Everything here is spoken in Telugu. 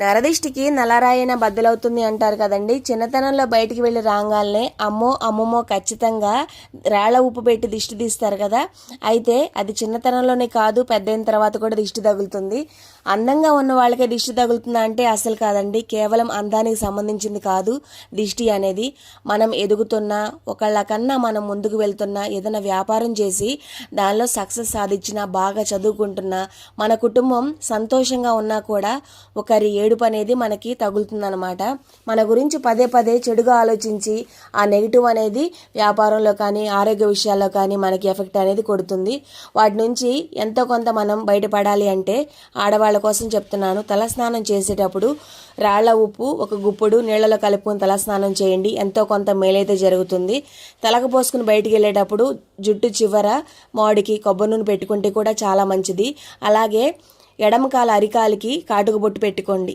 నరదిష్టికి నలరాయన బద్దలవుతుంది అంటారు కదండి. చిన్నతనంలో బయటికి వెళ్ళి రాగాలనే అమ్మో అమ్మమ్మో ఖచ్చితంగా రాళ్ళ ఉప్పు పెట్టి దిష్టి తీస్తారు కదా. అయితే అది చిన్నతనంలోనే కాదు పెద్దయిన తర్వాత కూడా దిష్టి తగులుతుంది. అందంగా ఉన్న వాళ్ళకే దిష్టి తగులుతుందా అంటే అసలు కాదండి. కేవలం అందానికి సంబంధించింది కాదు దిష్టి అనేది. మనం ఎదుగుతున్నా ఒకళ్ళకన్నా మనం ముందుకు వెళ్తున్నా ఏదైనా వ్యాపారం చేసి దానిలో సక్సెస్ సాధించినా బాగా చదువుకుంటున్నా మన కుటుంబం సంతోషంగా ఉన్నా కూడా ఒకరి ఏడుపు అనేది మనకి తగులుతుందనమాట మన గురించి పదే పదే చెడుగా ఆలోచించి ఆ నెగిటివ్ అనేది వ్యాపారంలో కానీ ఆరోగ్య విషయాల్లో కానీ మనకి ఎఫెక్ట్ అనేది కొడుతుంది. వాటి నుంచి ఎంతో కొంత మనం బయటపడాలి అంటే ఆడవాళ్ళ కోసం చెప్తున్నాను. తలస్నానం చేసేటప్పుడు రాళ్ళ ఉప్పు ఒక గుప్పుడు నీళ్ళలో కలుపుకొని తలస్నానం చేయండి. ఎంతో కొంత మేలైతే జరుగుతుంది. తలకు పోసుకుని బయటికి వెళ్ళేటప్పుడు జుట్టు చివర మాడికి కొబ్బరి నూనె పెట్టుకుంటే కూడా చాలా మంచిది. అలాగే ఎడమకాల అరికాలికి కాటుక బొట్టు పెట్టుకోండి.